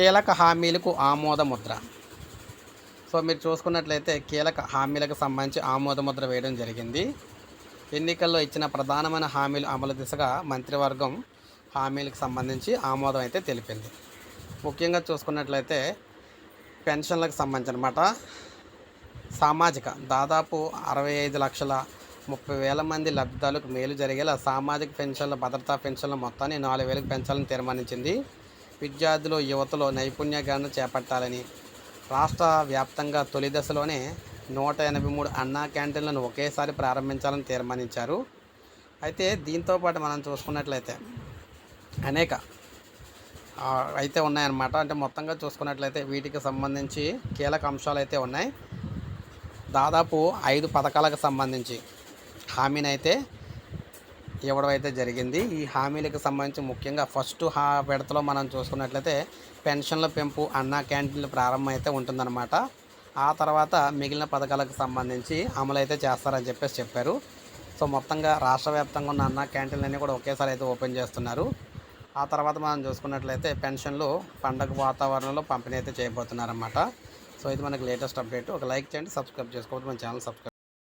కీలక హామీలకు ఆమోదముద్ర సో మీరు చూసుకున్నట్లయితే కీలక హామీలకు సంబంధించి ఆమోదముద్ర వేయడం జరిగింది. ఎన్నికల్లో ఇచ్చిన ప్రధానమైన హామీలు అమలు దిశగా మంత్రివర్గం హామీలకు సంబంధించి ఆమోదం అయితే తెలిపింది. ముఖ్యంగా చూసుకున్నట్లయితే పెన్షన్లకు సంబంధించి అనమాట సామాజిక దాదాపు అరవై ఐదు లక్షల ముప్పై వేల మంది లబ్ధిదారులకు మేలు జరిగేలా సామాజిక పెన్షన్ల భద్రతా పెన్షన్ల మొత్తాన్ని నాలుగు వేలకు పెంచాలని తీర్మానించింది. విద్యార్థులు యువతలో నైపుణ్య చేపట్టాలని రాష్ట్ర వ్యాప్తంగా తొలి దశలోనే నూట ఎనభై మూడు అన్నా క్యాంటీన్లను ఒకేసారి ప్రారంభించాలని తీర్మానించారు. అయితే దీంతో పాటు మనం చూసుకున్నట్లయితే అనేక అయితే ఉన్నాయన్నమాట. అంటే మొత్తంగా చూసుకున్నట్లయితే వీటికి సంబంధించి కీలక అంశాలు అయితే ఉన్నాయి. దాదాపు ఐదు పథకాలకు సంబంధించి హామీని అయితే ఇవ్వడం అయితే జరిగింది. ఈ హామీలకు సంబంధించి ముఖ్యంగా ఫస్ట్ హా విడతలో మనం చూసుకున్నట్లయితే పెన్షన్ల పెంపు అన్నా క్యాంటీన్లు ప్రారంభం అయితే ఉంటుందన్నమాట. ఆ తర్వాత మిగిలిన పథకాలకు సంబంధించి అమలు అయితే చేస్తారని చెప్పేసి చెప్పారు. సో మొత్తంగా రాష్ట్ర వ్యాప్తంగా ఉన్న అన్నా క్యాంటీన్లన్నీ కూడా ఒకేసారి అయితే ఓపెన్ చేస్తున్నారు. ఆ తర్వాత మనం చూసుకున్నట్లయితే పెన్షన్లు పండగ వాతావరణంలో పంపిణీ అయితే చేయబోతున్నారన్నమాట. సో ఇది మనకి లేటెస్ట్ అప్డేట్. ఒక లైక్ చేయండి సబ్స్క్రైబ్ చేసుకోవద్దు మన ఛానల్ సబ్స్క్రైబ్